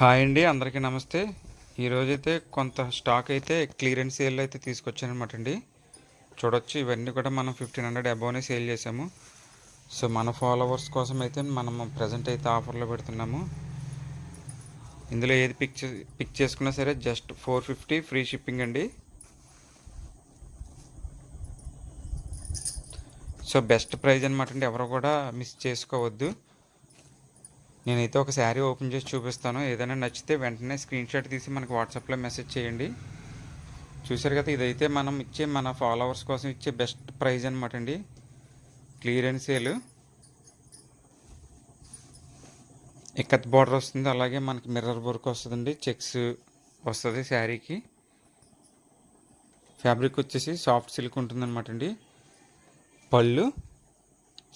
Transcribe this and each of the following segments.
Hi అండి అందరికీ నమస్తే. ఈరోజైతే కొంత స్టాక్ అయితే క్లియరెన్స్ సేల్ అయితే తీసుకొచ్చానమాట అండి. చూడొచ్చు ఇవన్నీ కూడా మనం ఫిఫ్టీన్ హండ్రెడ్ అబోవ్నే సేల్ చేసాము సో మన ఫాలోవర్స్ కోసం అయితే మనం ప్రజెంట్ అయితే ఆఫర్లో పెడుతున్నాము. ఇందులో ఏది పిక్ చే పిక్ చేసుకున్నా సరే just four fifty free shipping అండి. సో బెస్ట్ ప్రైజ్ అనమాట అండి ఎవరు కూడా మిస్ చేసుకోవద్దు. నేనైతే ఒక శారీ ఓపెన్ చేసి చూపిస్తాను. ఏదైనా నచ్చితే వెంటనే స్క్రీన్ షాట్ తీసి మనకి వాట్సాప్లో మెసేజ్ చేయండి. చూసారు కదా ఇదైతే మనం ఇచ్చే మన ఫాలోవర్స్ కోసం ఇచ్చే బెస్ట్ ప్రైజ్ అనమాట అండి. క్లియరెన్స్ సేల్ ఇక్కత్ బార్డర్ వస్తుంది అలాగే మనకి మిర్రర్ వర్క్ వస్తుందండి. చెక్స్ వస్తుంది శారీకి. ఫ్యాబ్రిక్ వచ్చేసి సాఫ్ట్ సిల్క్ ఉంటుందన్నమాట అండి. పళ్ళు.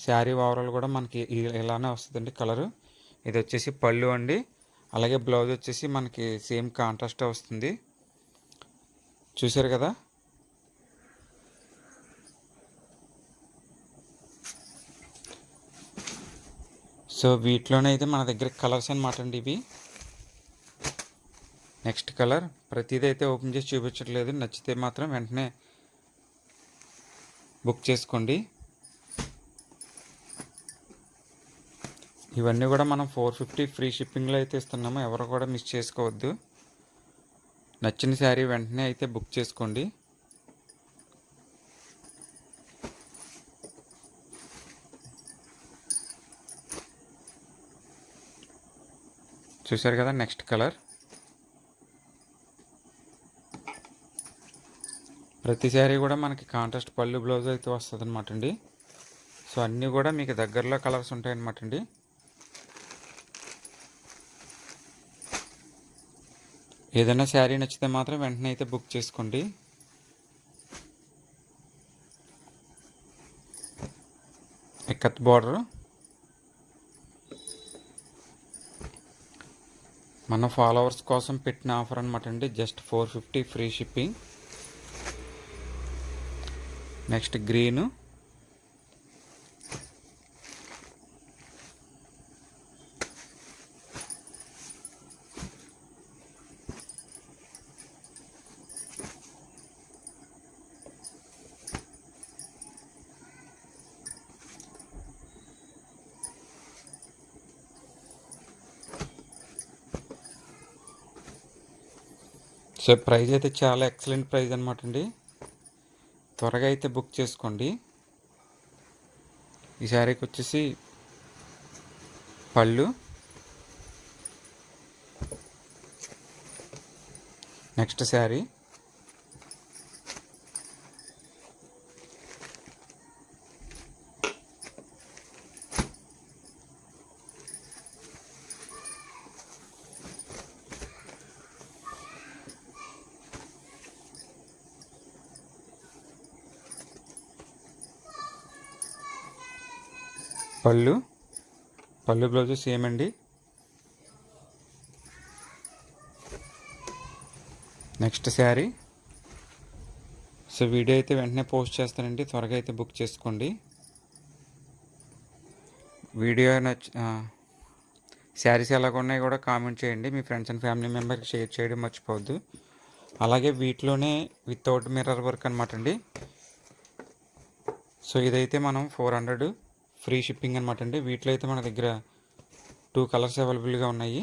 శారీ ఓవరాల్ కూడా మనకి ఇలానే వస్తుందండి కలరు ఇది వచ్చేసి పళ్ళు అండి. అలాగే బ్లౌజ్ వచ్చేసి మనకి సేమ్ కాంట్రాస్ట్ వస్తుంది. చూసారు కదా? సో వీటిలోనే అయితే మన దగ్గర కలర్స్ అనమాట అండి ఇవి. Next colour. ప్రతిదీ అయితే ఓపెన్ చేసి చూపించట్లేదు. నచ్చితే మాత్రం వెంటనే బుక్ చేసుకోండి. ఇవన్నీ కూడా మనం ఫోర్ ఫిఫ్టీ ఫ్రీ షిప్పింగ్లో అయితే ఇస్తున్నాము. ఎవరు కూడా మిస్ చేసుకోవద్దు. నచ్చిన శారీ వెంటనే అయితే బుక్ చేసుకోండి. చూసారు కదా నెక్స్ట్ కలర్. ప్రతి శారీ కూడా మనకి కాంట్రాస్ట్ పళ్ళు బ్లౌజ్ అయితే వస్తుంది అనమాట అండి. సో అన్నీ కూడా మీకు దగ్గరలో కలర్స్ ఉంటాయి అనమాట అండి. ఏదైనా శారీ నచ్చితే మాత్రం వెంటనే అయితే బుక్ చేసుకోండి. ఎక్కత్ బార్డర్. మన ఫాలోవర్స్ కోసం పెట్టిన ఆఫర్ అనమాట అండి. Just four fifty free shipping. Next green. So price అయితే చాలా ఎక్సలెంట్ ప్రైజ్ అనమాట అండి. త్వరగా అయితే బుక్ చేసుకోండి. ఈ శారీకి వచ్చేసి పళ్ళు. నెక్స్ట్ శారీ. పళ్ళు. పళ్ళు బ్లౌజ్ సేమ్ అండి. నెక్స్ట్ శారీ. సో వీడియో అయితే వెంటనే పోస్ట్ చేస్తానండి. త్వరగా అయితే బుక్ చేసుకోండి. వీడియో నచ్చ శారీస్ ఎలాగ ఉన్నాయి కూడా కామెంట్ చేయండి. మీ ఫ్రెండ్స్ అండ్ ఫ్యామిలీ మెంబర్కి షేర్ చేయడం మర్చిపోవద్దు. అలాగే వీటిలోనే వితౌట్ మిర్రర్ వర్క్ అనమాట అండి. సో ఇదైతే మనం ఫోర్ హండ్రెడ్ ఫ్రీ షిప్పింగ్ అనమాట అండి. వీటిలో అయితే మన దగ్గర టూ కలర్స్ అవైలబుల్గా ఉన్నాయి.